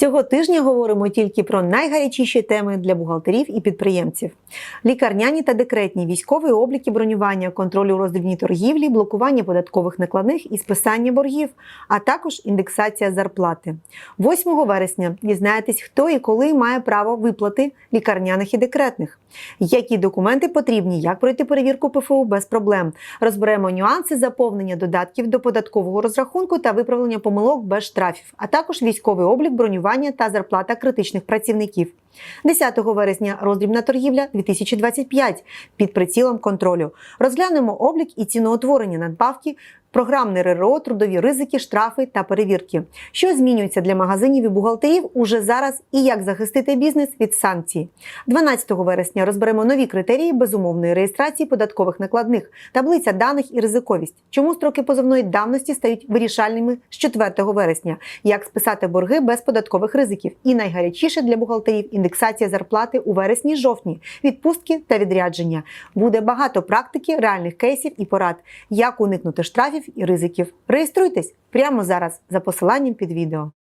Цього тижня говоримо тільки про найгарячіші теми для бухгалтерів і підприємців: лікарняні та декретні, військовий облік і бронювання, контроль у роздрібній торгівлі, блокування податкових накладних і списання боргів, а також індексація зарплати. 8 вересня дізнаєтесь, хто і коли має право виплати лікарняних і декретних. Які документи потрібні, як пройти перевірку ПФУ без проблем. Розберемо нюанси заповнення додатків до податкового розрахунку та виправлення помилок без штрафів, а також військовий облік, бронювання та зарплата критичних працівників. 10 вересня роздрібна торгівля 2025 під прицілом контролю. Розглянемо облік і ціноутворення надбавки, програмне РРО, трудові ризики, штрафи та перевірки. Що змінюється для магазинів і бухгалтерів уже зараз і як захистити бізнес від санкцій. 12 вересня розберемо нові критерії безумовної реєстрації податкових накладних, таблиця даних і ризиковість. Чому строки позовної давності стають вирішальними з 4 вересня? Як списати борги без податкових ризиків? І найгарячіше для бухгалтерів індексація зарплати у вересні-жовтні, відпустки та відрядження. Буде багато практики, реальних кейсів і порад, як уникнути штрафів і ризиків. Реєструйтесь прямо зараз за посиланням під відео.